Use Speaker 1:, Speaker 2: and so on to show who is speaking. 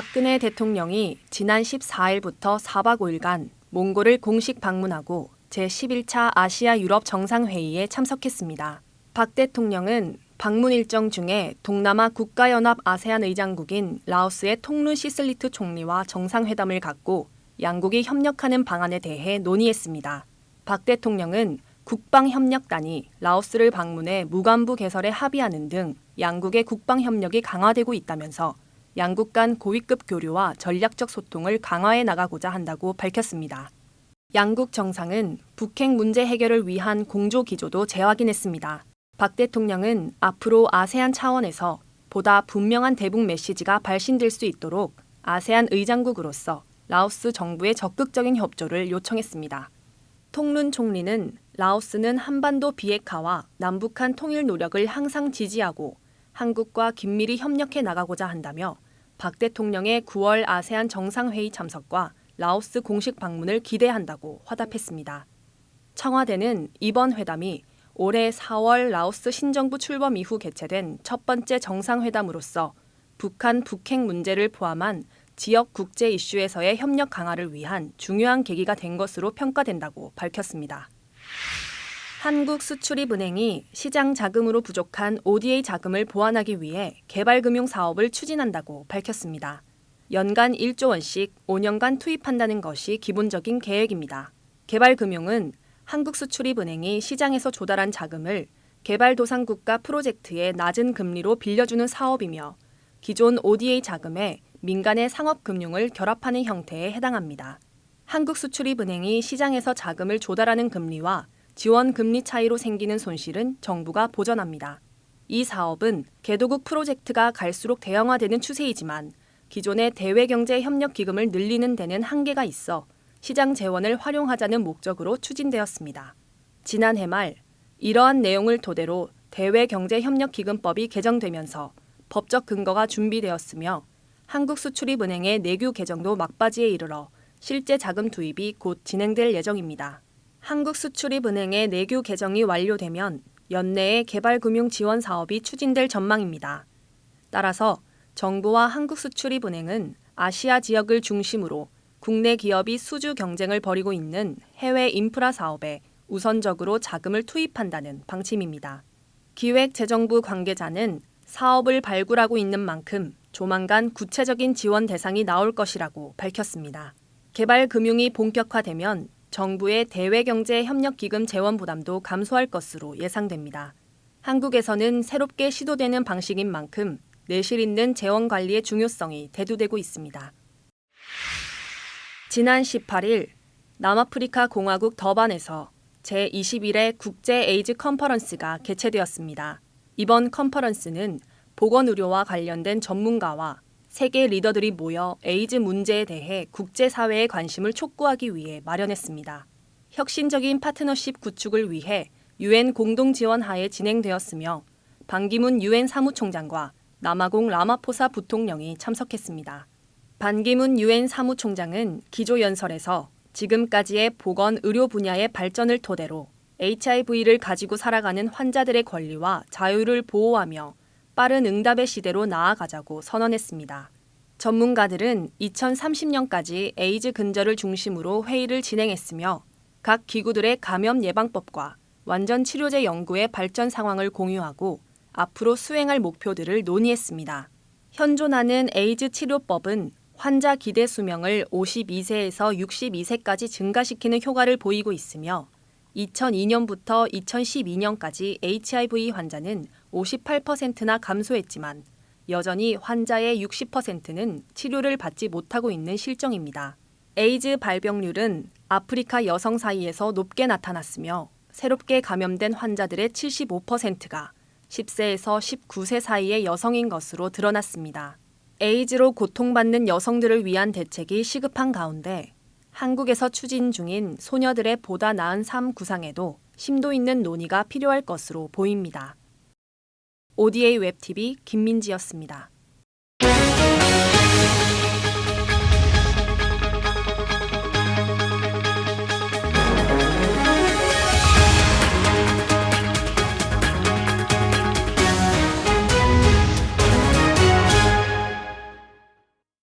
Speaker 1: 박근혜 대통령이 지난 14일부터 4박 5일간 몽골을 공식 방문하고 제11차 아시아 유럽 정상회의에 참석했습니다. 박 대통령은 방문 일정 중에 동남아 국가연합 아세안 의장국인 라오스의 통룬 시슬리트 총리와 정상회담을 갖고 양국이 협력하는 방안에 대해 논의했습니다. 박 대통령은 국방협력단이 라오스를 방문해 무관부 개설에 합의하는 등 양국의 국방협력이 강화되고 있다면서 양국 간 고위급 교류와 전략적 소통을 강화해 나가고자 한다고 밝혔습니다. 양국 정상은 북핵 문제 해결을 위한 공조 기조도 재확인했습니다. 박 대통령은 앞으로 아세안 차원에서 보다 분명한 대북 메시지가 발신될 수 있도록 아세안 의장국으로서 라오스 정부의 적극적인 협조를 요청했습니다. 통룬 총리는 라오스는 한반도 비핵화와 남북한 통일 노력을 항상 지지하고 한국과 긴밀히 협력해 나가고자 한다며 박 대통령의 9월 아세안 정상회의 참석과 라오스 공식 방문을 기대한다고 화답했습니다. 청와대는 이번 회담이 올해 4월 라오스 신정부 출범 이후 개최된 첫 번째 정상회담으로서 북한 북핵 문제를 포함한 지역 국제 이슈에서의 협력 강화를 위한 중요한 계기가 된 것으로 평가된다고 밝혔습니다. 한국수출입은행이 시장 자금으로 부족한 ODA 자금을 보완하기 위해 개발금융 사업을 추진한다고 밝혔습니다. 연간 1조 원씩 5년간 투입한다는 것이 기본적인 계획입니다. 개발금융은 한국수출입은행이 시장에서 조달한 자금을 개발도상국가 프로젝트에 낮은 금리로 빌려주는 사업이며 기존 ODA 자금에 민간의 상업금융을 결합하는 형태에 해당합니다. 한국수출입은행이 시장에서 자금을 조달하는 금리와 지원 금리 차이로 생기는 손실은 정부가 보전합니다. 이 사업은 개도국 프로젝트가 갈수록 대형화되는 추세이지만 기존의 대외경제협력기금을 늘리는 데는 한계가 있어 시장 재원을 활용하자는 목적으로 추진되었습니다. 지난해 말 이러한 내용을 토대로 대외경제협력기금법이 개정되면서 법적 근거가 준비되었으며 한국수출입은행의 내규 개정도 막바지에 이르러 실제 자금 투입이 곧 진행될 예정입니다. 한국수출입은행의 내규 개정이 완료되면 연내에 개발금융 지원 사업이 추진될 전망입니다. 따라서 정부와 한국수출입은행은 아시아 지역을 중심으로 국내 기업이 수주 경쟁을 벌이고 있는 해외 인프라 사업에 우선적으로 자금을 투입한다는 방침입니다. 기획재정부 관계자는 사업을 발굴하고 있는 만큼 조만간 구체적인 지원 대상이 나올 것이라고 밝혔습니다. 개발금융이 본격화되면 정부의 대외경제협력기금 재원 부담도 감소할 것으로 예상됩니다. 한국에서는 새롭게 시도되는 방식인 만큼 내실 있는 재원 관리의 중요성이 대두되고 있습니다. 지난 18일 남아프리카 공화국 더반에서 제21회 국제 에이즈 컨퍼런스가 개최되었습니다. 이번 컨퍼런스는 보건의료와 관련된 전문가와 세계 리더들이 모여 에이즈 문제에 대해 국제사회의 관심을 촉구하기 위해 마련했습니다. 혁신적인 파트너십 구축을 위해 유엔 공동 지원 하에 진행되었으며 반기문 유엔 사무총장과 남아공 라마포사 부통령이 참석했습니다. 반기문 유엔 사무총장은 기조연설에서 지금까지의 보건 의료 분야의 발전을 토대로 HIV를 가지고 살아가는 환자들의 권리와 자유를 보호하며 빠른 응답의 시대로 나아가자고 선언했습니다. 전문가들은 2030년까지 에이즈 근절을 중심으로 회의를 진행했으며 각 기구들의 감염 예방법과 완전 치료제 연구의 발전 상황을 공유하고 앞으로 수행할 목표들을 논의했습니다. 현존하는 에이즈 치료법은 환자 기대 수명을 52세에서 62세까지 증가시키는 효과를 보이고 있으며 2002년부터 2012년까지 HIV 환자는 58%나 감소했지만 여전히 환자의 60%는 치료를 받지 못하고 있는 실정입니다. 에이즈 발병률은 아프리카 여성 사이에서 높게 나타났으며 새롭게 감염된 환자들의 75%가 10세에서 19세 사이의 여성인 것으로 드러났습니다. 에이즈로 고통받는 여성들을 위한 대책이 시급한 가운데 한국에서 추진 중인 소녀들의 보다 나은 삶 구상에도 심도 있는 논의가 필요할 것으로 보입니다. ODA 웹TV 김민지였습니다.